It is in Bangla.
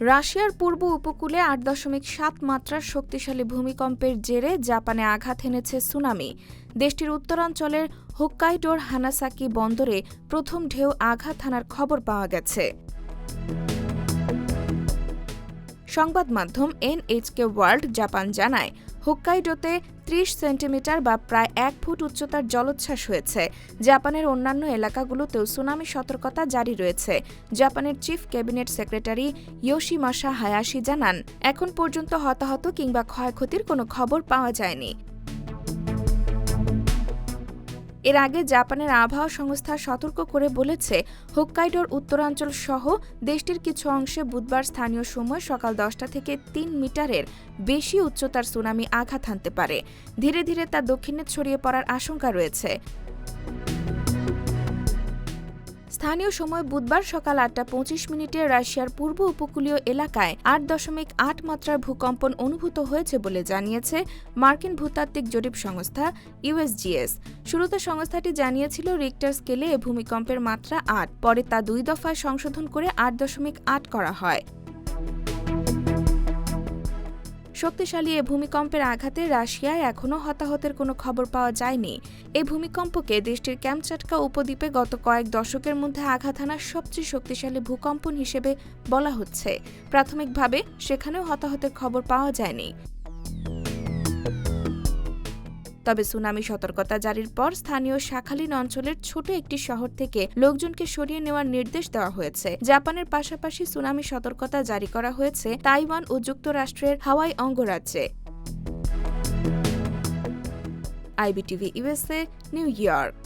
রাশিয়ার পূর্ব উপকূলে আট দশমিক সাত মাত্রার শক্তিশালী ভূমিকম্পের জেরে জাপানে আঘাত হেনেছে সুনামি। দেশটির উত্তরাঞ্চলের হোক্কাইডোর হানাসাকি বন্দরে প্রথম ঢেউ আঘাত হানার খবর পাওয়া গেছে। সংবাদ মাধ্যম এনএইচকে ওয়ার্ল্ড জাপান জানায়, হোক্কাইডোতে ত্রিশ সেন্টিমিটার বা প্রায় এক ফুট উচ্চতার জলোচ্ছ্বাস হয়েছে। জাপানের অন্যান্য এলাকাগুলোতেও সুনামি সতর্কতা জারি রয়েছে। জাপানের chief cabinet secretary Yoshimasa Hayashi জানান, এখন পর্যন্ত হতাহত কিংবা ক্ষয়ক্ষতির কোনো খবর পাওয়া যায়নি। এর আগে জাপানের আবহাওয়া সংস্থা সতর্ক করে বলেছে, হোক্কাইডোর উত্তরাঞ্চল সহ দেশটির কিছু অংশে বুধবার স্থানীয় সময় সকাল দশটা থেকে তিন মিটারের বেশি উচ্চতার সুনামি আঘাত হানতে পারে। ধীরে ধীরে তা দক্ষিণে ছড়িয়ে পড়ার আশঙ্কা রয়েছে। স্থানীয় সময় বুধবার সকাল আটটা পঁচিশ মিনিটে রাশিয়ার পূর্ব উপকূলীয় এলাকায় আট দশমিক আট মাত্রার ভূকম্পন অনুভূত হয়েছে বলে জানিয়েছে মার্কিন ভূতাত্ত্বিক জরিপ সংস্থা ইউএসজিএস। শুরুতে সংস্থাটি জানিয়েছিল রিক্টার স্কেলে এ ভূমিকম্পের মাত্রা আট, পরে তা দুই দফায় সংশোধন করে আট দশমিক আট করা হয়। শক্তিশালী এ ভূমিকম্পের আঘাতে রাশিয়ায় এখনও হতাহতের কোনো খবর পাওয়া যায়নি। এই ভূমিকম্পকে দেশটির ক্যামচাটকা উপদ্বীপে গত কয়েক দশকের মধ্যে আঘাত হানার সবচেয়ে শক্তিশালী ভূকম্পন হিসেবে বলা হচ্ছে। প্রাথমিকভাবে সেখানেও হতাহতের খবর পাওয়া যায়নি। তবে সুনামি সতর্কতা জারির পর স্থানীয় শাখালিন অঞ্চলের ছোট একটি শহর থেকে লোকজনকে সরিয়ে নেওয়ার নির্দেশ দেওয়া হয়েছে। জাপানের পাশাপাশি সুনামি সতর্কতা জারি করা হয়েছে তাইওয়ান ও যুক্তরাষ্ট্রের Hawaii অঙ্গরাজ্যে। IBTV USA New York.